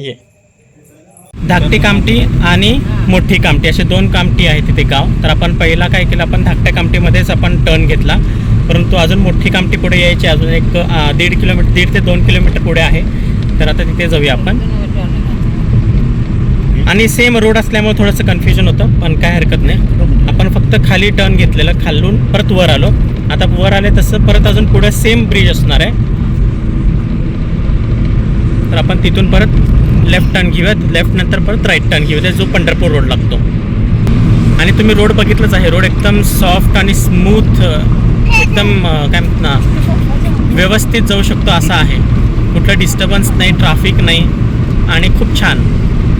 ये. धाकटी कामटी आणि मोठी कामटी असे दोन कामटी आहे तिथे गाव. तर आपण पहिला काय केलं आपण धाकट्या कामटीमध्येच आपण टर्न घेतला. परंतु अजून मोठी कामटी पुढे यायची अजून एक दीड किलोमीटर दीड ते दोन किलोमीटर पुढे आहे. तर आता तिथे जाऊया आपण. आणि सेम रोड असल्यामुळे थोडंसं कन्फ्युजन होतं पण काय हरकत नाही. आपण फक्त खाली टर्न घेतलेलं खालून परत वर आलो. आता वर आले तसं परत अजून पुढे सेम ब्रिज असणार आहे. तर आपण तिथून परत लेफ्ट टर्न घेऊयात. लेफ्ट नंतर परत राईट टर्न घेऊयात. जो पंढरपूर रोड लागतो. आणि तुम्ही रोड बघितलंच आहे. रोड एकदम सॉफ्ट आणि स्मूथ एकदम काय म्हणतात ना व्यवस्थित जाऊ शकतो असा आहे. कुठलं डिस्टर्बन्स नाही ट्राफिक नाही आणि खूप छान.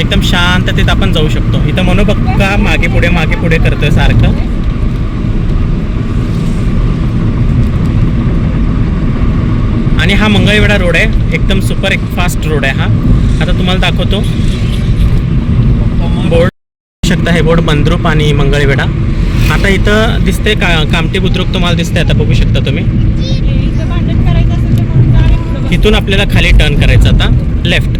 एकदम शांततेत आपण जाऊ शकतो. इथं मनोबक्का मागे पुढे मागे पुढे करतोय सारखं. आणि हा मंगळवेढा रोड आहे. एकदम सुपर एक फास्ट रोड आहे हा. आता तुम्हाला दाखवतो. बोर्ड शकता हे बोर्ड मंद्रुप आणि मंगळवेढा. आता इथं दिसते का कामटी बुद्रुक तुम्हाला दिसते आता बघू शकता तुम्ही. इथून आपल्याला खाली टर्न करायचं आता. लेफ्ट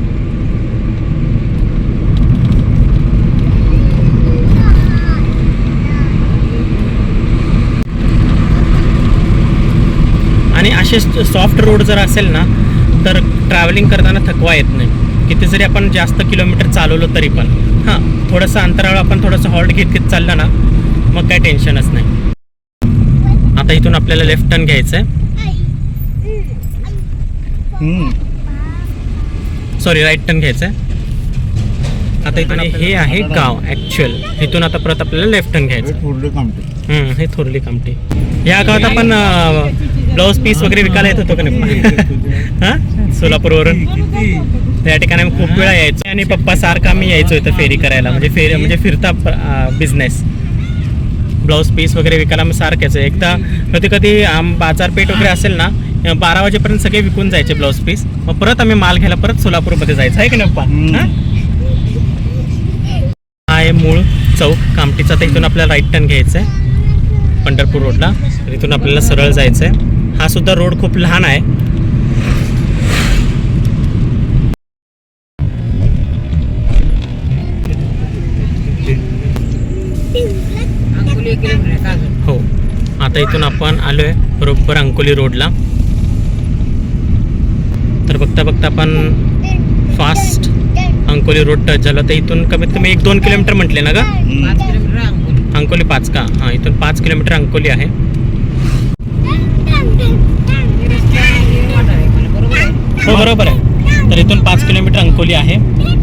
आणि असे सॉफ्ट रोड जर असेल ना तर ट्रॅव्हलिंग करताना थकवा येत नाही. किती जरी आपण जास्त किलोमीटर चालवलं तरी पण. हां थोडंसं अंतरावर आपण थोडंसं हॉल्ट घेत घेत चाललं ना मग काय टेन्शनच नाही. आता इथून आपल्याला लेफ्ट टर्न घ्यायचं आहे सॉरी राईट टर्न घ्यायचं आहे आता इथून हे आहे गाव ॲक्च्युअल इथून आता परत आपल्याला लेफ्ट टर्न घ्यायचं कामटे हे थोरली कामठी. या गावात आपण ब्लाऊज पीस वगैरे विकायला येत होतो का नाही? हां? सोलापूरवरून? त्या ठिकाणी आम्ही खूप वेळा यायचो. आणि पप्पा सारखं आम्ही यायचो इथं फेरी करायला. म्हणजे फेरी म्हणजे फिरता बिझनेस ब्लाऊज पीस वगैरे विकायला आम्ही सारखं यायचो. एकदा कधी कधी आम बाजारपेठ वगैरे असेल ना बारा वाजेपर्यंत सगळे विकून जायचे ब्लाऊज पीस. मग परत आम्ही माल घ्यायला परत सोलापूरमध्ये जायचं. आहे की नाही पप्पा? हा? आहे मूळ चौक. कामटीचा तर इथून आपल्याला राईट टर्न घ्यायचं आहे पंढरपूर रोडला इथून आपल्याला सरळ जायचं आहे हा सुद्धा रोड खूप लहान आहे. हो. आता इथून आपण आलो आहे बरोबर अंकोली रोडला. तर बघता बघता आपण फास्ट अंकोली रोड टच झालं. तर इथून कमीत कमी एक दोन किलोमीटर म्हटले ना का अंकोली पाच का? हां इथून पाच किलोमीटर अंकोली आहे. हो बरोबर आहे. तर इथून पाच किलोमीटर अंकोली आहे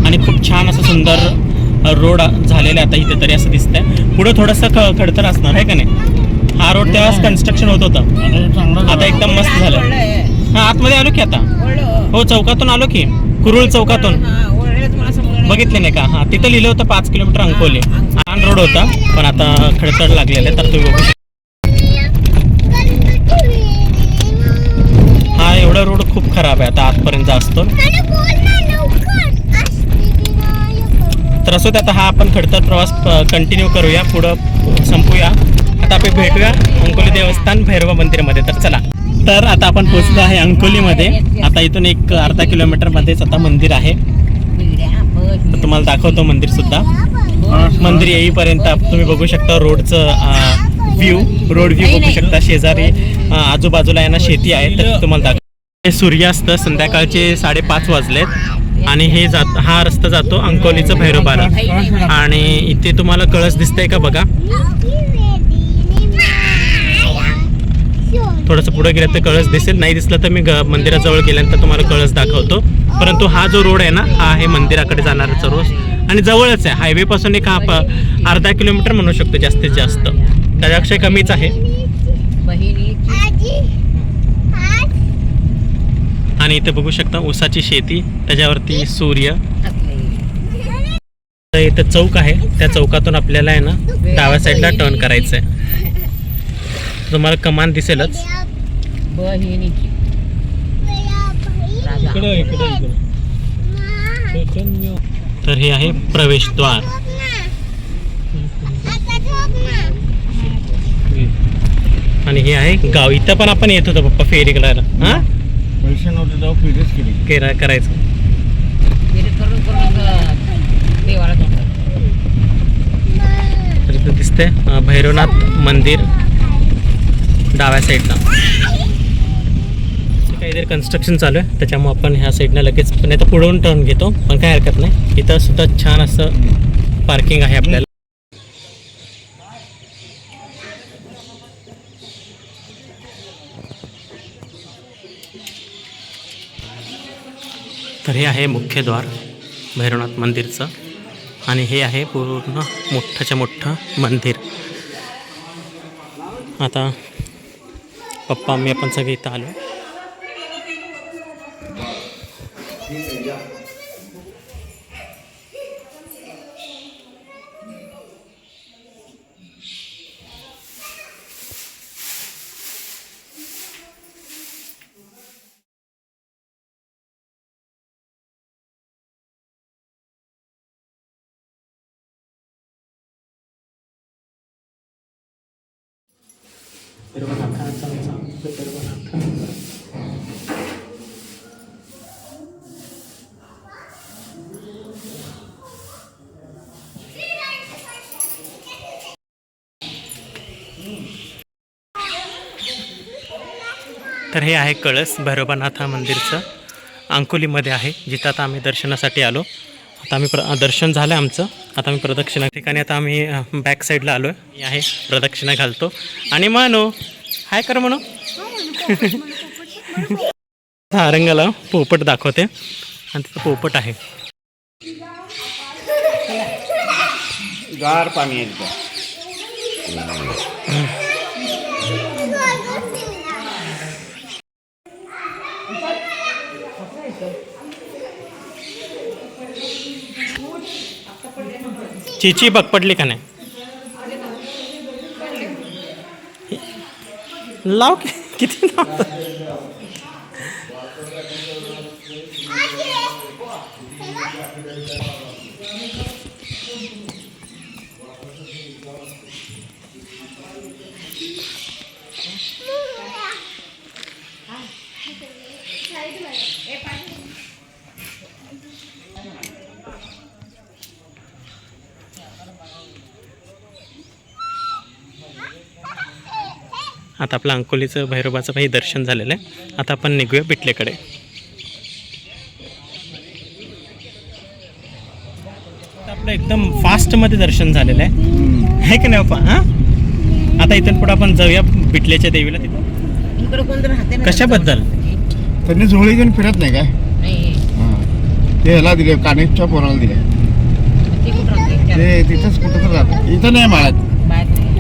आणि खूप छान असं सुंदर रोड झालेला आहे आता इथे तरी असं दिसतंय. पुढं थोडंसं ख खडतर असणार आहे का नाही? हा रोड तेव्हाच कन्स्ट्रक्शन होत होतं. आता एकदम मस्त झालं. हा आतमध्ये आलो की आता. हो चौकातून आलो की. कुरुळ चौकातून. बघितले नाही का? हा तिथं लिहिलं होतं पाच किलोमीटर अंकोली. लहान रोड होता पण आता खडतर लागलेलं आहे तर तुम्ही बघू खूप खराब आहे आता आतपर्यंत असतो तर असो आता हा आपण खडतर प्रवास कंटिन्यू करूया पुढं संपूया. आता आपण भेटूया अंकोली देवस्थान भैरवा मंदिरामध्ये. तर चला. तर आता आपण पोहोचलो आहे अंकोलीमध्ये. आता इथून एक अर्धा किलोमीटरमध्येच आता मंदिर आहे. तर तुम्हाला दाखवतो मंदिर सुद्धा. मंदिर येईपर्यंत तुम्ही बघू शकता रोडचं व्ह्यू रोड व्ह्यू बघू शकता. शेजारी आजूबाजूला यांना शेती आहे तर तुम्हाला दाखव सूर्यास्त संध्याकाळचे साडेपाच वाजलेत आणि हे जात हा रस्ता जातो अंकोलीचं भैरोबाला. आणि इथे तुम्हाला कळस दिसतंय का बघा? थोडंसं पुढे गेलं तर कळस दिसेल. नाही दिसलं तर मी मंदिराजवळ गेल्यानंतर तुम्हाला कळस दाखवतो. परंतु हा जो रोड आहे ना हा आहे मंदिराकडे जाणाराचा रोड. आणि जवळच आहे. हायवे पासून एक हा अर्धा किलोमीटर म्हणू शकतो जास्तीत जास्त. त्याच्यापेक्षा कमीच आहे. आणि इथे बघू शकता ऊसाची शेती त्याच्यावरती सूर्य. इथं चौक आहे त्या चौकातून आपल्याला आहे ना डाव्या साईडला टर्न करायचं आहे तुम्हाला कमान दिसेलच. तर हे आहे प्रवेशद्वार आणि हे आहे गाव. इथं पण आपण येत होतो पप्पा फेरी करायला हा? केली. केरा करायचं. फिरत करून करून अं, देवाला जातात तर इथं दिसते अं, भैरवनाथ मंदिर डाव्या साईडला काहीतरी कन्स्ट्रक्शन चालू आहे त्याच्यामुळे आपण ह्या साईडनं लगेच नाही तर पुढून टर्न घेतो पण काय हरकत नाही. इथं सुद्धा छान असं पार्किंग आहे आपल्याला. तर हे आहे मुख्य द्वार भैरवनाथ मंदिरचं. आणि हे आहे पूर्ण मोठ्याच्या मोठं मंदिर. आता पप्पा मी आपण सगळे इथं आलो. तर हे आहे कळस भैरवनाथा मंदिरचं अंकोलीमध्ये आहे जिथं आता आम्ही दर्शनासाठी आलो. आता आम्ही प्र दर्शन झालं आमचं. आता आम्ही प्रदक्षिणा ठिकाणी आता आम्ही बॅक साईडला आलो आहे आहे प्रदक्षिणा घालतो. आणि म्हणू हाय कर म्हणू हा रंगाला पोपट दाखवते. आणि तिथं पोपट आहे. गार पाणी चिची बघ पडली का नाही? लाव की- किती लाव आता आपलं अंकोलीचं भैरोबाचं काही दर्शन झालेलं आहे. आता आपण निघूया पिटलेकडे आता आपलं एकदम फास्टमध्ये दर्शन झालेलं आहे. है की नाही अप्पा हां? आता इथून पुढे आपण जाऊया पिटल्याच्या देवीला तिथं. कशाबद्दल? त्यांनी झोळी घेऊन फिरत नाही काय? नाही. हां. ते ह्याला दिले कानेटच्या पोराला दिले. ते तिथंच कुठं तर राहतं इथं नाही माळ्यात बाहेर नाही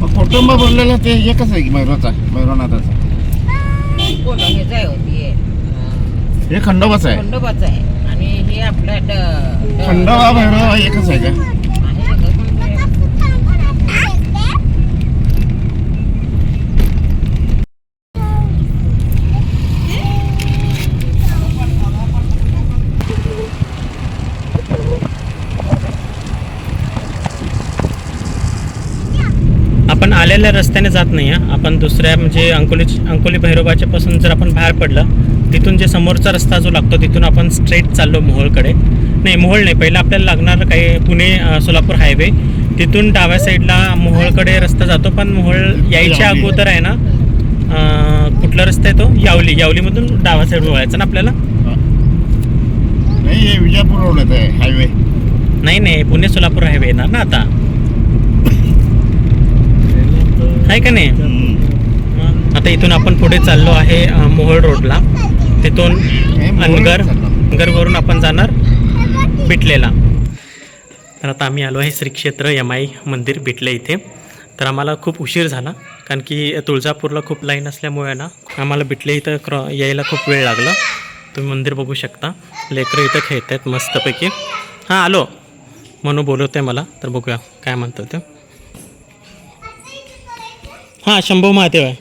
मग कुटुंब बोललेलं ते एकच आहे की भैरवचा भैरवनाथाचा कोण? हेच आहे होती हे खंडोबाच आहे. खंडोबाचं आहे. आणि हे आपलं ड- ड- खंडोबा भैरव एकच आहे का? आपण आलेल्या रस्त्याने जात नाही हा आपण दुसऱ्या म्हणजे अंकोली अंकोली भैरोबाच्या पासून जर आपण बाहेर पडलं तिथून जे समोरचा रस्ता जो लागतो तिथून आपण स्ट्रेट चाललो मोहोळकडे. नाही मोहोळ नाही. पहिला आपल्याला लागणार काही पुणे सोलापूर हायवे तिथून डाव्या साईडला मोहोळकडे रस्ता जातो पण मोहोळ यायच्या. अगोदर आहे ना कुठला रस्ता आहे तो? यावली. यावलीमधून डाव्या साईड वळायचं ना आपल्याला? नाही विजापूर रोड आहे हायवे नाही नाही. पुणे सोलापूर हायवे येणार ना आता. आहे का नाही? आता इथून आपण पुढे चाललो आहे मोहोळ रोडला. तिथून अनगर अनगरवरून आपण जाणार बिटलेला. तर आता आम्ही आलो आहे श्री क्षेत्र यमाई मंदिर बिटले इथे. तर आम्हाला खूप उशीर झाला कारण की तुळजापूरला खूप लाईन असल्यामुळे ना आम्हाला बिटले इथं क्रॉ यायला खूप वेळ लागला. तुम्ही मंदिर बघू शकता. लेकरं इथं खेळत आहेत मस्तपैकी. हां आलो. म्हणून बोलवते मला तर बघूया काय म्हणतो ते. हां शंभू महादेव आहे.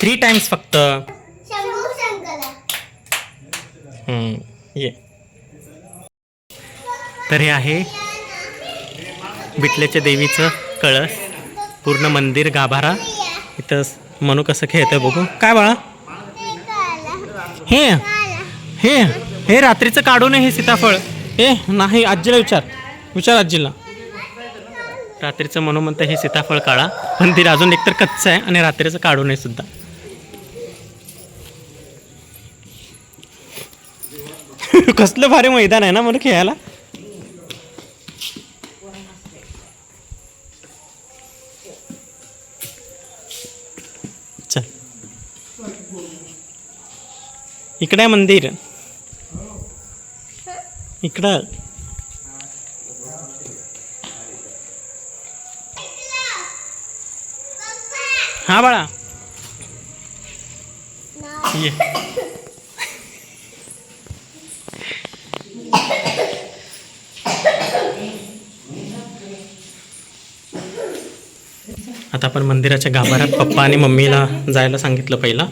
थ्री टाइम्स फक्त. ये. तर हे आहे बिटल्याच्या देवीचं कळस. पूर्ण मंदिर गाभारा. इथं मनू कसं खेळतंय बघू. काय बाळा? हे. हे. हे रात्रीचं काढू नये हे सीताफळ. हे नाही आजीला विचार. विचार आजीला. रात्रीचं मनोमंत हे सीताफळ काढा. पण ते अजून एकतर कच्चं आहे आणि रात्रीचं काढू नये सुद्धा. कसलं भारी मैदान आहे ना म्हणून खेळायला? चल. इकडे आहे मंदिर. इकडं. हा बाळा. ये. आता आपण मंदिराच्या गाभाऱ्यात पप्पा आणि मम्मीला जायला सांगितलं पहिला.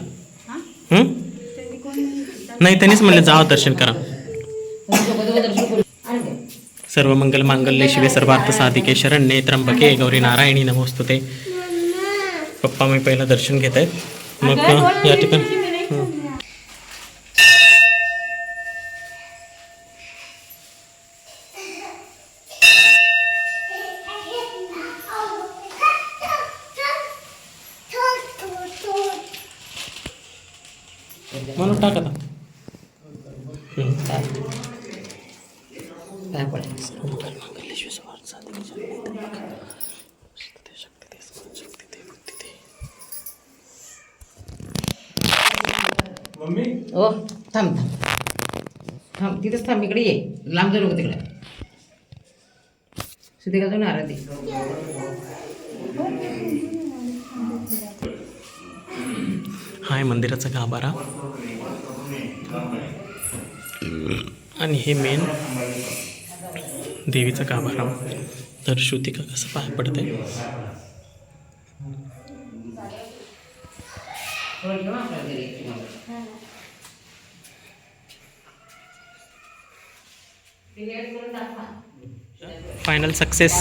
नाही त्यांनीच म्हणले जावं दर्शन करा. सर्व मंगल मांगल्य शिवे सर्वार्थ साधिके शरण्ये त्र्यंबके गौरी नारायणी नमोस्तुते. पप्पा मी पहिला दर्शन घेत आहेत. मग या ठिकाणी. म्हणून टाक आता टाक. काय पडेल मंगल मांगल्य शिवे सर्वार्थ साधिके शरण्ये त्र्यंबके नमोस्तुते. शक्ती दे, शक्ती दे, बुद्धी दे. ओ थांब थांब. थांब तिथंच थांब इकडे ये. लांब जाऊ नको तिकडे. सुधी का जाऊन आराधी हा आहे मंदिराचा गाभारा. आणि हे मेन देवीचा गाभारा. तर श्रुतिका कसं पाय पडते फायनल सक्सेस